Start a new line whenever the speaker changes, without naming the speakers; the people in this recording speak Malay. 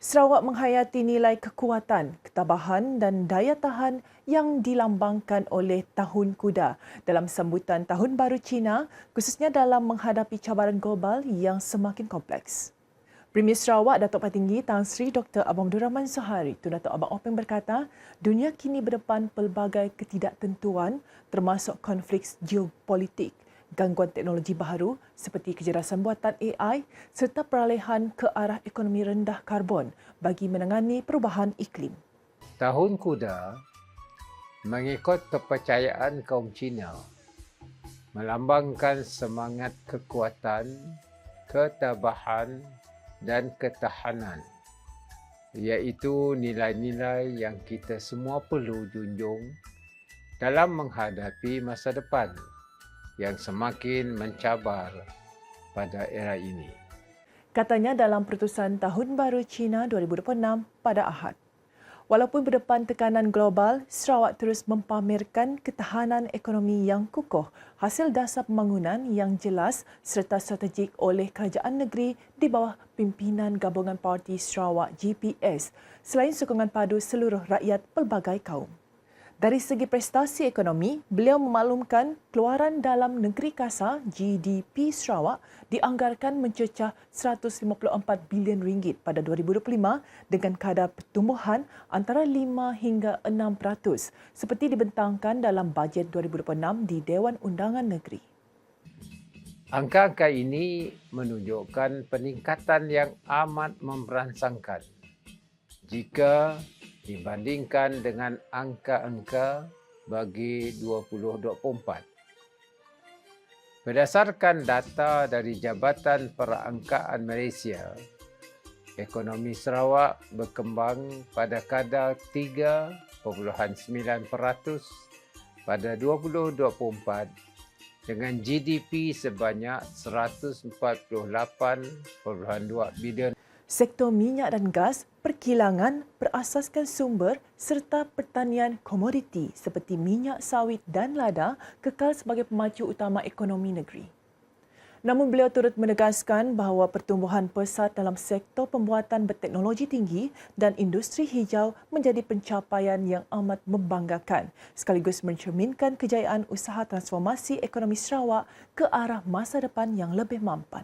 Sarawak menghayati nilai kekuatan, ketabahan dan daya tahan yang dilambangkan oleh Tahun Kuda dalam sambutan Tahun Baru Cina khususnya dalam menghadapi cabaran global yang semakin kompleks. Premier Sarawak Datuk Patinggi Tan Sri Dr. Abang Abdul Rahman Sahari Tun Datuk Abang Openg berkata, dunia kini berdepan pelbagai ketidaktentuan termasuk konflik geopolitik gangguan teknologi baharu seperti kecerdasan buatan AI serta peralihan ke arah ekonomi rendah karbon bagi menangani perubahan iklim.
Tahun Kuda mengikut kepercayaan kaum Cina melambangkan semangat kekuatan, ketabahan dan ketahanan iaitu nilai-nilai yang kita semua perlu junjung dalam menghadapi masa depan yang semakin mencabar pada era ini.
Katanya dalam pertusan Tahun Baru Cina 2026 pada Ahad. Walaupun berdepan tekanan global, Sarawak terus mempamerkan ketahanan ekonomi yang kukuh hasil dasar pembangunan yang jelas serta strategik oleh kerajaan negeri di bawah pimpinan Gabungan Parti Sarawak GPS selain sokongan padu seluruh rakyat pelbagai kaum. Dari segi prestasi ekonomi, beliau memaklumkan keluaran dalam negeri kasar GDP Sarawak dianggarkan mencecah 154 bilion ringgit pada 2025 dengan kadar pertumbuhan antara 5 hingga 6% seperti dibentangkan dalam bajet 2026 di Dewan Undangan Negeri.
Angka-angka ini menunjukkan peningkatan yang amat memberansangkan jika dibandingkan dengan angka-angka bagi 2024. Berdasarkan data dari Jabatan Perangkaan Malaysia, ekonomi Sarawak berkembang pada kadar 3.9% pada 2024 dengan GDP sebanyak 148.2 bilion
sektor minyak dan gas, perkilangan berasaskan sumber serta pertanian komoditi seperti minyak sawit dan lada kekal sebagai pemacu utama ekonomi negeri. Namun beliau turut menegaskan bahawa pertumbuhan pesat dalam sektor pembuatan berteknologi tinggi dan industri hijau menjadi pencapaian yang amat membanggakan sekaligus mencerminkan kejayaan usaha transformasi ekonomi Sarawak ke arah masa depan yang lebih mampan.